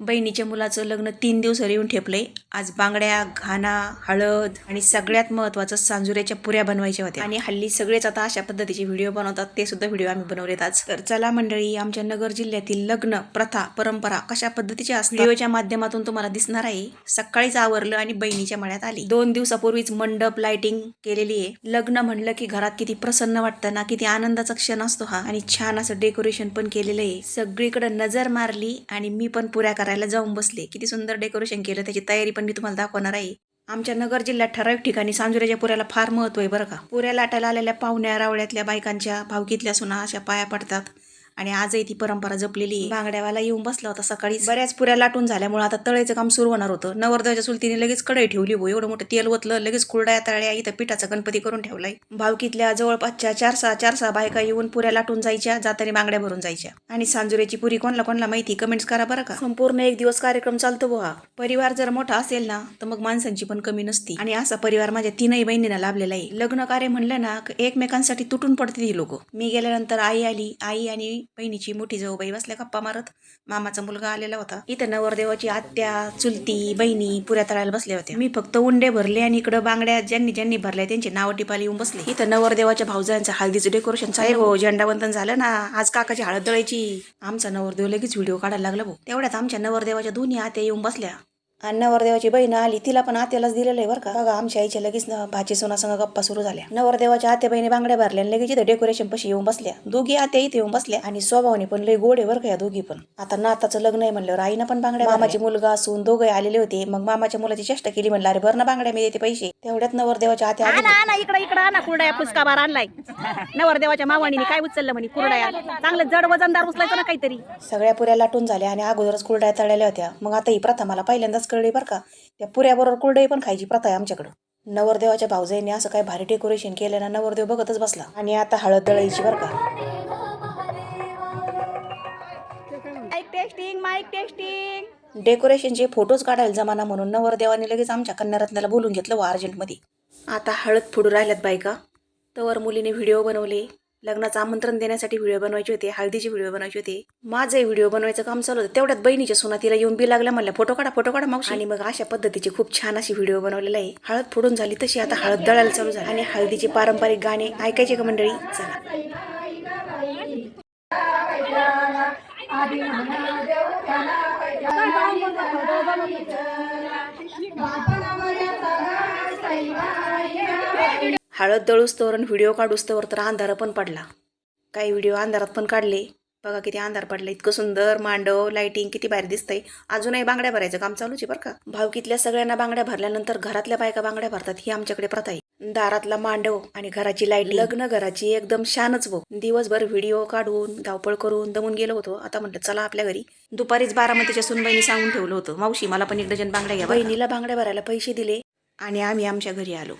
बहिणीच्या मुलाचं लग्न तीन दिवस येऊन ठेपलंय. आज बांगड्या घाना हळद आणि सगळ्यात महत्वाचं सांजुऱ्याच्या पुऱ्या बनवायच्या होत्या. आणि हल्ली सगळेच आता अशा पद्धतीचे व्हिडिओ बनवतात. ते सुद्धा व्हिडिओ आम्ही बनवलेत आज. तर चला मंडळी आमच्या नगर जिल्ह्यातील लग्न प्रथा परंपरा कशा पद्धतीच्या असतात? व्हिडिओच्या माध्यमातून तुम्हाला दिसणार आहे सकाळीच आवरलं आणि बहिणीच्या मळ्यात आली. दोन दिवसापूर्वीच मंडप लाइटिंग केलेली आहे. लग्न म्हणलं की घरात किती प्रसन्न वाटतं ना किती आनंदाचा क्षण असतो हा. आणि छान असं डेकोरेशन पण केलेलं आहे. सगळीकडे नजर मारली आणि मी पण पुऱ्या करायला जाऊन बसले. किती सुंदर डेकोरेशन केलं त्याची तयारी पण मी तुम्हाला दाखवणार आहे. आमच्या नगर जिल्ह्यात ठराविक ठिकाणी सांजुऱ्याच्या पुऱ्याला फार महत्त्व आहे बरं का. पुऱ्या लाटायला आलेल्या पाहुण्या रावळ्यातल्या बायकांच्या भावकीतल्या सुना अशा पाया पडतात. आणि आजही ती परंपरा जपलेली आहे. बांगड्यावाला येऊन बसला होता सकाळी. बऱ्याच पुऱ्या लाटून झाल्यामुळे आता तळायचं काम सुरू होणार होतं. नवरदेवाच्या चुलतीने लगेच कढई ठेवली हो एवढं मोठं तेल ओतलं लगेच कुरड्या तळ्या इथं पिठाचा गणपती करून ठेवलाय. भावकीतल्या जवळपासच्या चार सहा चार सहा बायका येऊन पुऱ्या लाटून जायच्या जाताना बांगड्या भरून जायच्या. आणि सांजुऱ्याची पुरी कोणाला कोणाला माहिती? कमेंट्स करा बरं का. संपूर्ण एक दिवस कार्यक्रम चालतो बुवा. परिवार जर मोठा असेल ना तर मग माणसांची पण कमी नसती. आणि असा परिवार माझ्या तीनही बहिणींना लाभलेला आहे. लग्न कार्य म्हणलं ना क- एकमेकांसाठी तुटून पडते ही लोक. मी गेल्यानंतर आई आली. आई आणि बहिणीची मोठी जाऊबाई बसल्या गप्पा मारत. मामाचा मुलगा आलेला होता. इथं नवरदेवाची आत्या चुलती बहिणी पुऱ्या तळायला बसल्या होत्या. मी फक्त उंडे भरले आणि इकडं बांगड्या ज्यांनी ज्यांनी भरल्या त्यांचे नाव टिपाली येऊन बसले. इथं नवरदेवाच्या भाऊजांचं हळदीचं डेकोरेशन चालू हो झेंडावंदन झालं ना. आज काकाची हळद दळायची. आमचा नवरदेव लगेच व्हिडिओ काढायला लागला भाऊ. तेवढ्यात आमच्या नवरदेवाच्या दोन्ही आत्या येऊन बसल्या. आणि नवरदेवाची बहीण आली तिला पण आत्यालाच दिलेलं आहे बरं का. बघा आमच्या आईच्या लगेच भाची सोनासंग गप्पा सुरू झाल्या. नवरदेवाच्या आत्या बहिणी बांगड्या भरल्या आणि लगेच इथं डेकोरेशन पशी येऊन बसल्या. दोघी आत्या इथे येऊन बसल्या आणि स्वभावाने पण लय गोड आहे बरं का या दोघी पण. आता नाताचं लग्न आहे म्हणल्यावर आईनं पण बांगड्या मामाचे मुलगा असून दोघे आलेले होते. मग मामाच्या मुलाची चेष्टा केली म्हणलं अरे बरं ना बांगड्या मी देते पैसे. तेवढ्यात नवरदेवाच्या आत्या इकडे इकडे आणा कुरड्या फुसका बार आणलाय. नवरदेवाच्या मावाणीने काय उचललं म्हणे कुरड्या? चांगलं जड वजनदार उचलायचं ना काहीतरी. सगळ्या पुऱ्या लाटून झाल्या आणि अगोदरच कुरड्या तळलेल्या होत्या. मग आता ही प्रथा मला पहिल्यांदाच कळली बरं का? त्या पुऱ्याबरोबर कुरडई पण खायची प्रथा आहे आमच्याकडं. नवरदेवाच्या भाऊजाईने असं काय भारी डेकोरेशन केलं ना नवरदेव बघतच बसला. आणि आता हळद दळायची बरं का. डेकोरेशनचे फोटोज काढायला जमाना म्हणून नवरदेवाने लगेच आमच्या कन्यारत्नाला बोलून घेतलं व अर्जंटमध्ये. आता हळद फोडू राहिल्यात बायका तवर मुलीने व्हिडिओ बनवले. लग्नाचं आमंत्रण देण्यासाठी व्हिडिओ बनवायचे होते हळदीचे व्हिडिओ बनवायचे होते. माझे व्हिडिओ बनवायचं काम चालू होतं तेवढ्यात बहिणीच्या सुनातीला येऊन बी लागल्या म्हणल्या फोटो काढा फोटो काढा मग आणि मग अशा पद्धतीची खूप छान अशी व्हिडिओ बनवलेला आहे. हळद फोडून झाली तशी आता हळद दळायला चालू झाली. आणि हळदीचे पारंपरिक गाणे ऐकायचे का मंडळी? चला. हळद दळूस तर आणि व्हिडिओ काढूस तर तर अंधार पण पडला. काही व्हिडिओ अंधारात पण काढले. बघा किती अंधार पडला. इतकं सुंदर मांडव लाईटिंग किती भारी दिसतंय. अजूनही बांगड्या भरायचं काम चालूच आहे बरं का. भावकीतल्या सगळ्यांना बांगड्या भरल्यानंतर घरातल्या बायका बांगड्या भरतात ही आमच्याकडे प्रथा आहे. दारातला मांडव आणि घराची लाइट लग्न घराची एकदम शानच भाऊ. दिवसभर व्हिडिओ काढून धावपळ करून दमून गेलो होतो. आता म्हटलं चला आपल्या घरी. दुपारीच बारामतीच्या सुनबाईने सांगून ठेवलं होतं मावशी मला पण एक डझन बांगड्या घ्या बहिणीला बांगड्या भरायला पैसे दिले आणि आम्ही आमच्या घरी आलो.